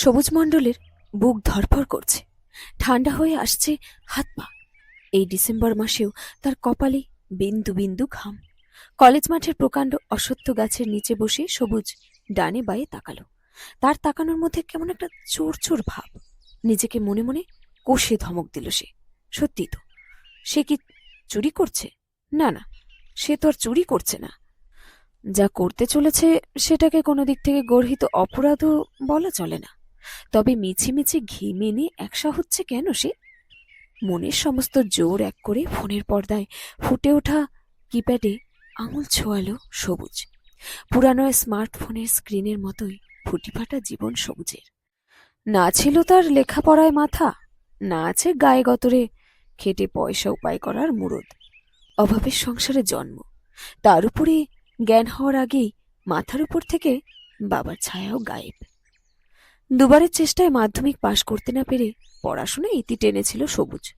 সবুজ মণ্ডলের বুক ধরফর করছে। ঠান্ডা হয়ে আসছে হাত পা। এই ডিসেম্বর মাসেও তার কপালে বিন্দু বিন্দু ঘাম। কলেজ মাঠের প্রকাণ্ড অসত্য গাছের নিচে বসে সবুজ ডানে বায়ে তাকালো। তার তাকানোর মধ্যে কেমন একটা চোর চোর ভাব। নিজেকে মনে মনে কষে ধমক দিল সে। সত্যি তো, সে কি চুরি করছে? না না, সে তো আর চুরি করছে না। যা করতে চলেছে সেটাকে কোনো দিক থেকে গর্হিত অপরাধও বলা চলে না। তবে মিছি মিছি ঘি মেনে একসা হচ্ছে কেন সে? মনের সমস্ত জোর এক করে ফোনের পর্দায় ফুটে ওঠা কিপ্যাডে আঙুল ছোঁয়ালো সবুজ। পুরানো স্মার্টফোনের স্ক্রিনের মতোই ফুটিফাটা জীবন সবুজের। না ছিল তার লেখাপড়ায় মাথা, না আছে গায়ে গতরে খেটে পয়সা উপায় করার মুরদ। অভাবের সংসারে জন্ম, তার উপরে জ্ঞান হওয়ার আগেই মাথার উপর থেকে বাবার ছায়াও গায়েব। দুবারের চেষ্টায় মাধ্যমিক পাশ করতে না পেরে পড়াশোনায় ইতি টেনেছিল সবুজ।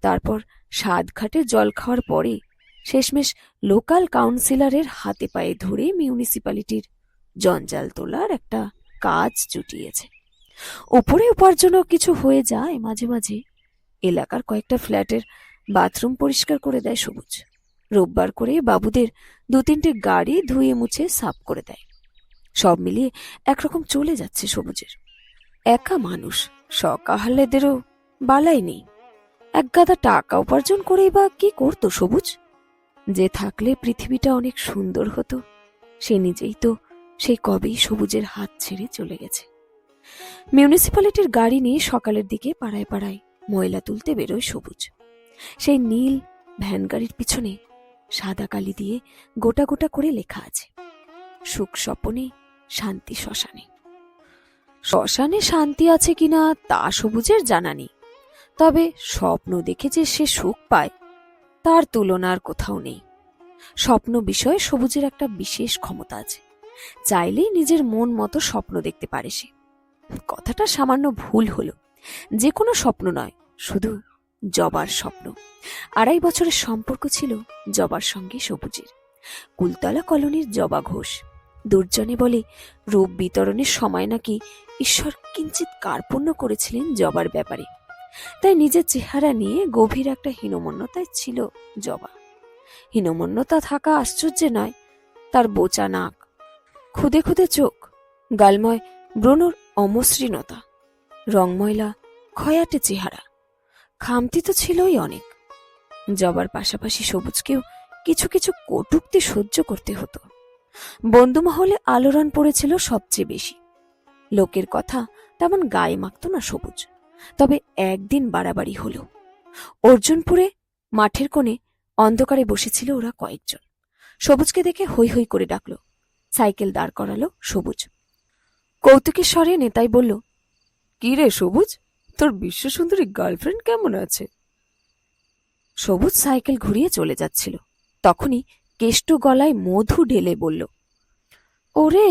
তারপর সাতঘাটে জল খাওয়ার পরে শেষমেশ লোকাল কাউন্সিলরের হাতে পায়ে ধরে মিউনিসিপ্যালিটির জঞ্জাল তোলার একটা কাজ জুটিয়েছে। উপরে উপার্জনও কিছু হয়ে যায় মাঝে মাঝে। এলাকার কয়েকটা ফ্ল্যাটের বাথরুম পরিষ্কার করে দেয় সবুজ। রোববার করে বাবুদের দু তিনটে গাড়ি ধুয়ে মুছে সাফ করে দেয়। সব মিলিয়ে একরকম চলে যাচ্ছে সবুজের। একা মানুষ, সকাহালেদেরও বালাই নেই। এক গাদা টাকা উপার্জন করেই বা কি করতো সবুজ? যে থাকলে পৃথিবীটা অনেক সুন্দর হতো, সে নিজেই তো সেই কবেই সবুজের হাত ছেড়ে চলে গেছে। মিউনিসিপ্যালিটির গাড়ি নিয়ে সকালের দিকে পাড়ায় পাড়ায় ময়লা তুলতে বেরোয় সবুজ। সেই নীল ভ্যান গাড়ির পিছনে সাদা কালি দিয়ে গোটা গোটা করে লেখা আছে, সুখ স্বপনে, শান্তি শ্মশানে। শ্মশানে শান্তি আছে কিনা তা সবুজের জানা নেই। তবে স্বপ্ন দেখে যে সে সুখ পায়, তার তুলনার কোথাও নেই। স্বপ্ন বিষয়ে সবুজের একটা বিশেষ ক্ষমতা আছে। চাইলেই নিজের মন মতো স্বপ্ন দেখতে পারে সে। কথাটা সামান্য ভুল হলো। যে কোনো স্বপ্ন নয়, শুধু জবার স্বপ্ন। আড়াই বছরের সম্পর্ক ছিল জবার সঙ্গে সবুজের। কুলতলা কলোনির জবা ঘোষ। দুর্জনে বলে, রূপ বিতরণের সময় নাকি ঈশ্বর কিঞ্চিত কার্পণ্য করেছিলেন জবার ব্যাপারে। তাই নিজের চেহারা নিয়ে গভীর একটা হীনমন্যতায় ছিল জবা। হীনমন্যতা থাকা আশ্চর্য নয়, তার বোচা নাক, খুদে খুদে চোখ, গালময় ব্রণর অমসৃণতা, রংময়লা খয়াটে চেহারা, খামতি তো ছিলই অনেক। জবার পাশাপাশি সবুজকেও কিছু কিছু কটুক্তি সহ্য করতে হতো। বন্ধুমহলে আলোড়ন পড়েছিল সবচেয়ে বেশি। লোকের কথা তেমন গায়ে মাখত না সবুজ, তবে একদিন বাড়াবাড়ি হলো। অর্জুনপুরে মাঠের কোণে অন্ধকারে বসেছিল ওরা কয়েকজন। সবুজকে দেখে হৈ হৈ করে ডাকলো। সাইকেল দাঁড় করালো সবুজ। কৌতুকের স্বরে নেতাই বলল, কি রে সবুজ? তোর বিশ্বসুন্দরী গার্লফ্রেন্ড কেমন আছে? সবুজ সাইকেল ঘুরিয়ে চলে যাচ্ছিল। তখনই কেষ্ট গলায় মধু ঢেলে বলল, ওরে,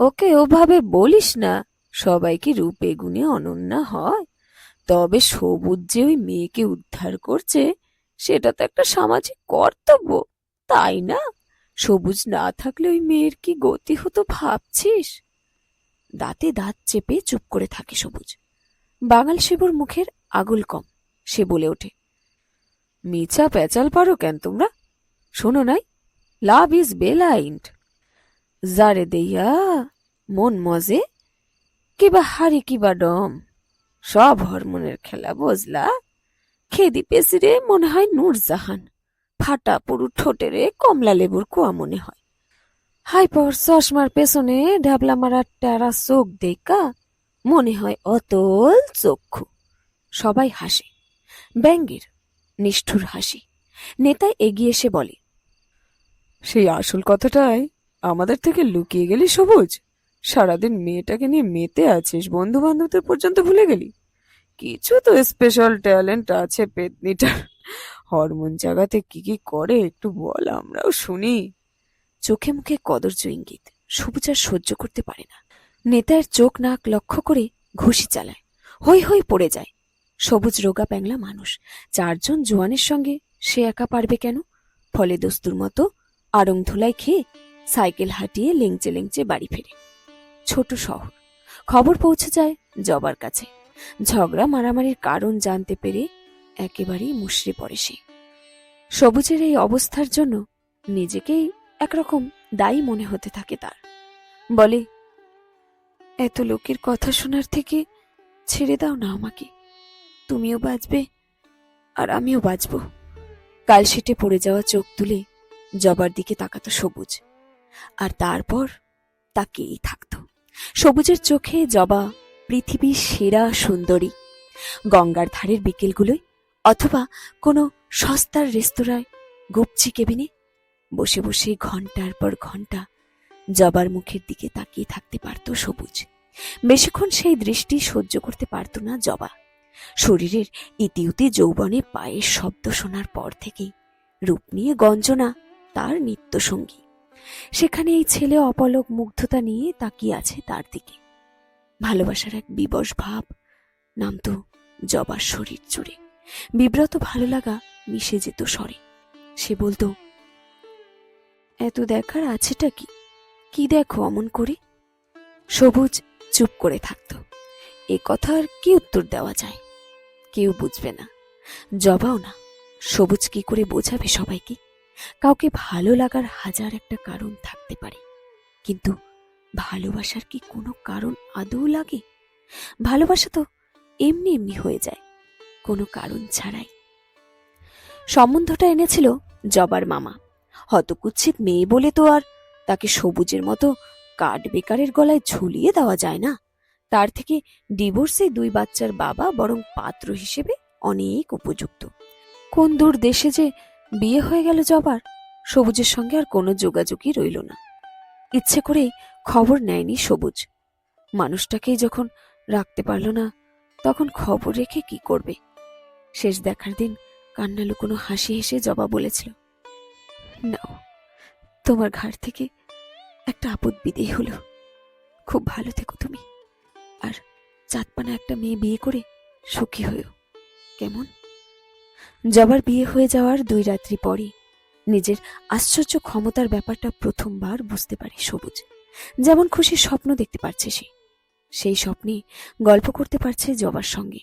ওকে ওভাবে বলিস না, সবাই কি রূপে গুণে অনন্যা হয়? তবে সবুজ যে ওই মেয়েকে উদ্ধার করছে, সেটা তো একটা সামাজিক কর্তব্য, তাই না? সবুজ না থাকলে ওই মেয়ের কি গতি হতো ভাবছিস? দাঁতে দাঁত চেপে চুপ করে থাকে সবুজ। বাঙাল শিবুর মুখের আগুল কম, সে বলে ওঠে, মিছা পেঁচাল পারো কেন তোমরা? শোনো নাই লাভ ইজ বেলাইন্ড। জারে দেইয়া, মন মজে, কিবা হারি কিবা ডম। সব হরমোনের খেলা বুঝলা খেদি পেসিরে মনে হয় নূরজাহান। ফাটা পুরু ঠোঁটেরে কমলা লেবুর কুয়া মনে হয়। হাই পাওয়ার চশমার পেছনে ঢাবলা মারা টেরা চোখ দেখা মনে হয় অতল চক্ষু। সবাই হাসে। ব্যঙ্গের, নিষ্ঠুর হাসি। নেতা এগিয়ে এসে বলে সেই আসল কথাটাই আমাদের থেকে লুকিয়ে গেলি সবুজ। সারাদিন মেয়েটাকে নিয়ে মেতে আছিস বন্ধু বান্ধবদের পর্যন্ত ভুলে গেলি? কিছু তো স্পেশাল ট্যালেন্ট আছে পেতনিটার। হরমোন জাগাতে কি কি করে একটু বল আমরাও শুনি। চোখে মুখে কদর্য ইঙ্গিত, সবুজ আর সহ্য করতে পারে না। নেতার চোখ নাক লক্ষ্য করে ঘুষি চালায় হই হই পড়ে যায়। সবুজ রোগা প্যাংলা মানুষ, চারজন জোয়ানের সঙ্গে সে একা পারবে কেন? ফলে দস্তুর মতো আড়ং ধুলাই খেয়ে সাইকেল হাঁটিয়ে লেংচে লেংচে বাড়ি ফেরে। ছোট শহর। খবর পৌঁছে যায় জবার কাছে। ঝগড়া মারামারির কারণ জানতে পেরে একেবারেই মুশড়ে পড়ে সে। সবুজের এই অবস্থার জন্য নিজেকেই একরকম দায়ী মনে হতে থাকে তার। বলে, এত লোকের কথা শোনার থেকে ছেড়ে দাও না আমাকে। তুমিও বাঁচবে আর আমিও বাঁচব। কাল সেটে পড়ে যাওয়া চোখ তুলে জবার দিকে তাকাতো সবুজ। আর তারপর তাকেই থাকতো। সবুজের চোখে জবা পৃথিবীর সেরা সুন্দরী। গঙ্গার ধারের বিকেলগুলোয় অথবা কোনো সস্তার রেস্তোরাঁয় গুপচি কেবিনে বসে বসে ঘণ্টার পর ঘণ্টা জবার মুখের দিকে তাকিয়ে থাকতে পারত সবুজ। বেশিক্ষণ সেই দৃষ্টি সহ্য করতে পারত না জবা। শরীরের ইতিউতি যৌবনে পায়ের শব্দ শোনার পর থেকেই রূপ নিয়ে গঞ্জনা তার নিত্যসঙ্গী। সেখানে এই ছেলে অপলক মুগ্ধতা নিয়ে তাকিয়ে আছে তার দিকে। ভালোবাসার এক বিবশ ভাব নামতো জবার শরীর জুড়ে। বিব্রত ভালো লাগা মিশে যেত স্বরে। সে বলতো, এত দেখার আছেটা কি? কি দেখো অমন করে? সবুজ চুপ করে থাকতো। এ কথার কি উত্তর দেওয়া যায়? কেউ বুঝবে না। জবাও না। সবুজ কি করে বোঝাবে সবাইকে? কাউকে ভালো লাগার হাজার একটা কারণ থাকতে পারে। কিন্তু ভালোবাসার কি কোনো কারণ আদৌ লাগে? ভালোবাসা তো এমনি এমনি হয়ে যায়, কোনো কারণ ছাড়াই। সম্বন্ধটা এনেছিল জবার মামা। হতকুচ্ছিত মেয়ে বলে তো আর তাকে সবুজের মতো কাঠ বেকারের গলায় ঝুলিয়ে দেওয়া যায় না। তার থেকে ডিভোর্সে দুই বাচ্চার বাবা বরং পাত্র হিসেবে অনেক উপযুক্ত। কোন দূর দেশে যে বিয়ে হয়ে গেল জবার সবুজের সঙ্গে আর কোনো যোগাযোগই রইল না। ইচ্ছে করেই খবর নেয়নি সবুজ। মানুষটাকেই যখন রাখতে পারল না, তখন খবর রেখে কি করবে? শেষ দেখার দিন কান্না লুকোনো হাসি হেসে জবা বলেছিল, নাও, তোমার ঘাড় থেকে একটা আপদ বিদেয় হলো। খুব ভালো থেকো তুমি। আর চাঁদপানা একটা মেয়ে বিয়ে করে সুখী হয়েও। কেমন? জবার বিয়ে হয়ে যাওয়ার দুই রাত্রি পরে নিজের আশ্চর্য ক্ষমতার ব্যাপারটা প্রথমবার বুঝতে পারে সবুজ। যেমন খুশি স্বপ্ন দেখতে পারছে সে। সেই স্বপ্নে গল্প করতে পারছে জবার সঙ্গে।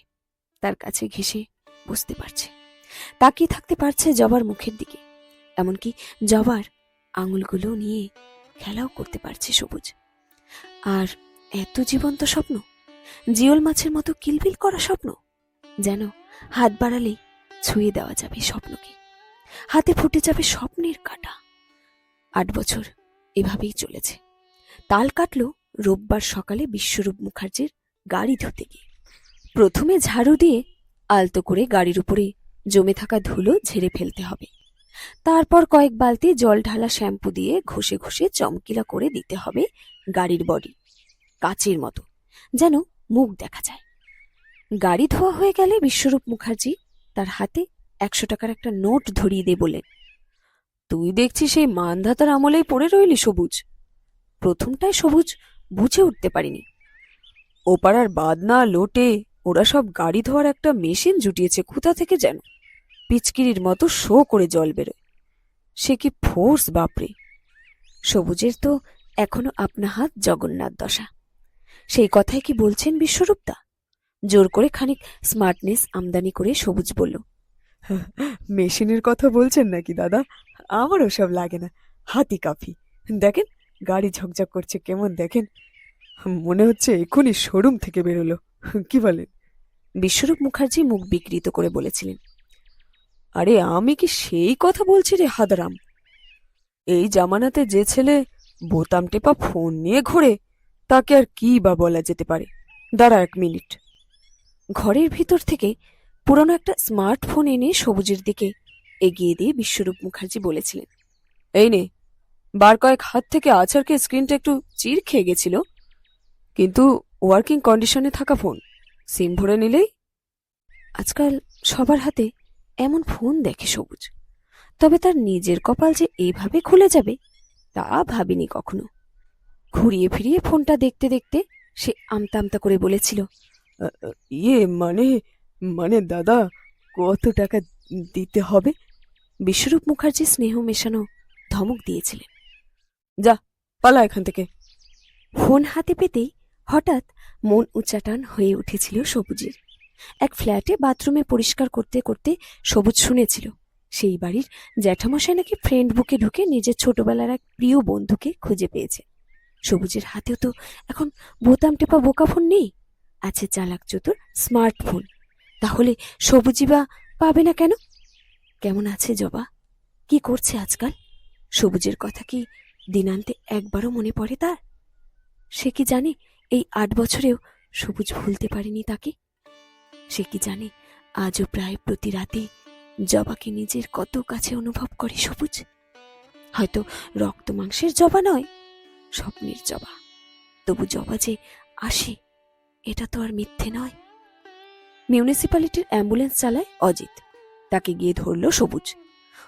তার কাছে ঘেসে বসতে পারছে। তাকিয়ে থাকতে পারছে জবার মুখের দিকে। এমনকি জবার আঙুলগুলো নিয়ে খেলাও করতে পারছে সবুজ। আর এত জীবন্ত স্বপ্ন? জিওল মাছের মতো কিলবিল করা স্বপ্ন? যেন হাত বাড়ালেই ছুঁয়ে দেওয়া যাবে স্বপ্নকে। হাতে ফুটে যাবে স্বপ্নের কাটা। আট বছর এভাবেই চলেছে। তাল কাটল রোববার সকালে বিশ্বরূপ মুখার্জির গাড়ি ধুতে গিয়ে। প্রথমে ঝাড়ু দিয়ে আলতো করে গাড়ির উপরে জমে থাকা ধুলো ঝেড়ে ফেলতে হবে। তারপর কয়েক বালতি জল ঢালা শ্যাম্পু দিয়ে ঘষে ঘষে চমকিলা করে দিতে হবে গাড়ির বডি, কাচের মতো, যেন মুখ দেখা যায়। গাড়ি ধোয়া হয়ে গেলে বিশ্বরূপ মুখার্জি তার হাতে একশো টাকার একটা নোট ধরিয়ে দিয়ে বললেন তুই দেখছি সেই মানধাতার আমলেই পড়ে রইলি সবুজ। প্রথমটায় সবুজ বুঝে উঠতে পারিনি। ওপাড়ার বাদনা, লোটে, ওরা সব গাড়ি ধোয়ার একটা মেশিন জুটিয়েছে, কোথা থেকে যেন? পিচকিরির মতো শো করে জল বেরোয়। সে কি ফোর্স, বাপরে! সবুজের তো এখনও আপনা হাত জগন্নাথ দশা। সেই কথাই কি বলছেন বিশ্বরূপদা? জোর করে খানিক স্মার্টনেস আমদানি করে সবুজ বলল মেশিনের কথা বলছেন নাকি দাদা? আমার ওসব লাগে না হাতি কাফি। দেখেন গাড়ি ঝকঝক করছে কেমন দেখেন। মনে হচ্ছে এখনই শোরুম থেকে বেরোলো কি বলেন? বিশ্বরূপ মুখার্জি মুখ বিকৃত করে বলেছিলেন আরে আমি কি সেই কথা বলছি রে হাদারাম? এই জামানাতে যে ছেলে বোতাম টেপা ফোন নিয়ে ঘোরে তাকে আর কি বা বলা যেতে পারে? দাঁড়া এক মিনিট। ঘরের ভিতর থেকে পুরনো একটা স্মার্টফোন এনে সবুজের দিকে এগিয়ে দিয়ে বিশ্বরূপ মুখার্জি বলেছিলেন, এই নে, বার কয়েক হাত থেকে আছাড়কে স্ক্রিনটা একটু চির খেয়ে গেছিল, কিন্তু ওয়ার্কিং কন্ডিশনে থাকা ফোন, সিম ভরে নিলেই? আজকাল সবার হাতে এমন ফোন দেখে সবুজ, তবে তার নিজের কপাল যে এইভাবে খুলে যাবে, তা ভাবিনি কখনো। ঘুরিয়ে ফিরিয়ে ফোনটা দেখতে দেখতে সে আমতা আমতা করে বলেছিল ইয়ে মানে মানে দাদা, কত টাকা দিতে হবে? বিশ্বরূপ মুখার্জি স্নেহ মেশানো ধমক দিয়েছিলেন। যা, পালা এখান থেকে। ফোন হাতে পেতেই হঠাৎ মন উচ্চাটান হয়ে উঠেছিল সবুজের। এক ফ্ল্যাটে বাথরুমে পরিষ্কার করতে করতে সবুজ শুনেছিল। সেই বাড়ির জ্যাঠামশাই নাকি ফ্রেন্ড বুকে ঢুকে নিজের ছোটবেলার এক প্রিয় বন্ধুকে খুঁজে পেয়েছে। সবুজের হাতেও তো এখন বোতাম টেপা বোকা ফোন নেই। আছে চালাক চতুর স্মার্টফোন। তাহলে সবুজই বা পাবে না কেন? কেমন আছে জবা? কি করছে আজকাল? সবুজের কথা কি দিনান্তে একবারও মনে পড়ে তার? সে কি জানে এই আট বছরেও সবুজ ভুলতে পারেনি তাকে? সে কি জানে আজও প্রায় প্রতি রাতে জবাকে নিজের কত কাছে অনুভব করে সবুজ? হয়তো রক্ত মাংসের জবা নয়, স্বপ্নের জবা। তবু জবা যে আসে এটা তো আর মিথ্যে নয়। মিউনিসিপ্যালিটির অ্যাম্বুলেন্স চালায় অজিত। তাকে গিয়ে ধরল সবুজ।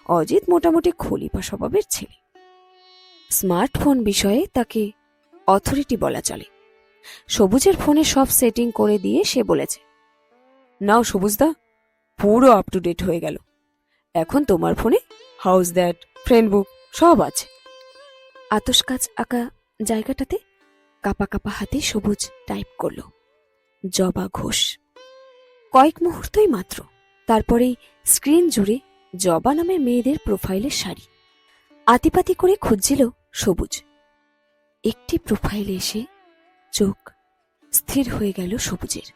অজিত মোটামুটি খলিপা স্বভাবের ছেলে। স্মার্টফোন বিষয়ে তাকে অথরিটি বলা চলে। সবুজের ফোনে সব সেটিং করে দিয়ে সে বলেছে, নাও সবুজদা, পুরো আপ টু ডেট হয়ে গেল। এখন তোমার ফোনে হাউস দ্যাট ফ্রেন্ড বুক সব আছে। আতস কাজ আঁকা জায়গাটাতে কাপা কাপা হাতে সবুজ টাইপ করল। জবা ঘোষ। কয়েক মুহূর্তই মাত্র, তারপরেই স্ক্রিন জুড়ে জবা নামের মেয়েদের প্রোফাইলের শাড়ি। আতিপাতি করে খুঁজছিল সবুজ। একটি প্রোফাইলে এসে চোখ স্থির হয়ে গেল সবুজের।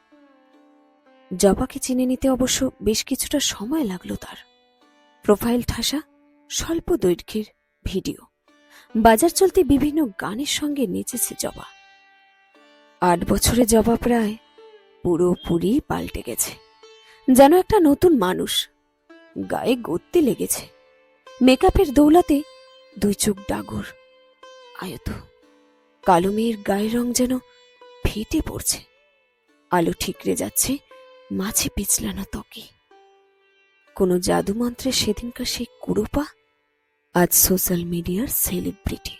জবাকে চিনে নিতে অবশ্য বেশ কিছুটা সময় লাগল তার। প্রোফাইল ঠাসা, স্বল্প দৈর্ঘ্যের ভিডিও। বাজার চলতে বিভিন্ন গানের সঙ্গে নেচেছে জবা। আট বছরে জবা প্রায় পুরোপুরি পাল্টে গেছে। যেন একটা নতুন মানুষ। গায়ে গত্তি লেগেছে। মেকআপের দৌলাতে দুই চোখ ডাগর। আয়ত। কালো মেয়ের গায়ের রং যেন ফেটে পড়ছে। আলো ঠিকরে যাচ্ছে মাঝে পিছলানো ত্বকে। কোনো জাদুমন্ত্রে সেদিনকার সেই কুড়োপা? আজ সোশ্যাল মিডিয়ার সেলিব্রিটি।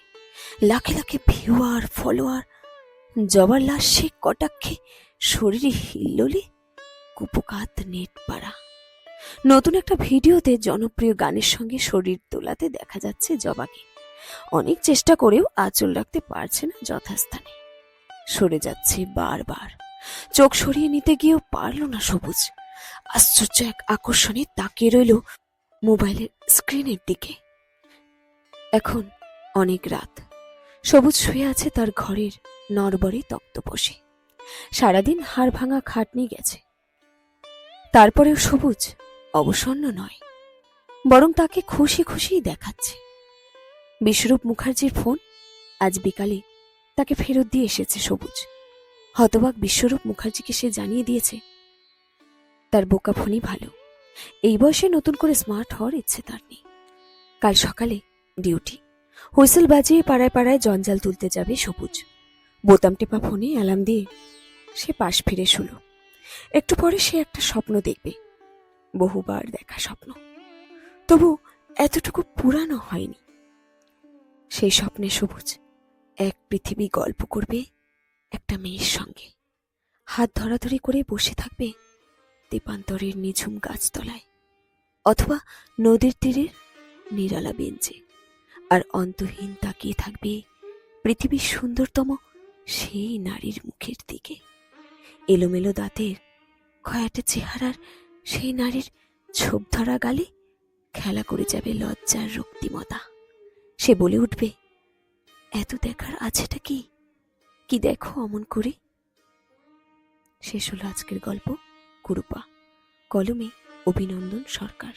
লাখে লাখে ভিউয়ার, ফলোয়ার। জবার লাশ সে কটাক্ষে শরীরে হিল্লোলে কুপকাত নেট পাড়া। নতুন একটা ভিডিওতে জনপ্রিয় গানের সঙ্গে শরীর তোলাতে দেখা যাচ্ছে জবাকে। অনেক চেষ্টা করেও আঁচল রাখতে পারছে না যথাস্থানে। সরে যাচ্ছে বারবার। চোখ সরিয়ে নিতে গিয়েও পারল না সবুজ। আশ্চর্য এক আকর্ষণে তাকিয়ে রইল মোবাইলের স্ক্রিনের দিকে। এখন অনেক রাত। সবুজ শুয়ে আছে তার ঘরের নরবরে তক্তপোষে সারাদিন হাড় ভাঙা খাটনি গেছে। তারপরেও সবুজ, অবসন্ন নয়। বরং তাকে খুশি খুশিই দেখাচ্ছে। বিশ্বরূপ মুখার্জির ফোন আজ বিকালে তাকে ফেরত দিয়ে এসেছে সবুজ। হতবাক বিশ্বরূপ মুখার্জিকে সে জানিয়ে দিয়েছে, তার বোকা ফোনই ভালো। এই বয়সে নতুন করে স্মার্ট হওয়ার ইচ্ছে তার নেই। কাল সকালে ডিউটি, হুইসেল বাজিয়ে পাড়ায় পাড়ায় জঞ্জাল তুলতে যাবে সবুজ। বোতাম টেপা ফোনে অ্যালার্ম দিয়ে সে পাশ ফিরে শুলো। একটু পরে সে একটা স্বপ্ন দেখবে, বহুবার দেখা স্বপ্ন। তবু এতটুকু পুরানো হয়নি। সেই স্বপ্নে সবুজ এক পৃথিবী গল্প করবে একটা মেয়ের সঙ্গে। হাত ধরাধরি করে বসে থাকবে দীপান্তরের নিঝুম গাছতলায়, অথবা নদীর তীরের নিরালা বেঞ্চে। আর অন্তহীন তাকিয়ে থাকবে পৃথিবীর সুন্দরতম সেই নারীর মুখের দিকে। এলোমেলো দাঁতের খয়াটে চেহারার সেই নারীর ছোপ ধরা গালে খেলা করে যাবে লজ্জার রক্তিমতা। সে বলে উঠবে, এত দেখার আছেটা কি? কি দেখো অমন করে? শেষ হলো আজকের গল্প, কুরুপা, কলমে অভিনন্দন সরকার।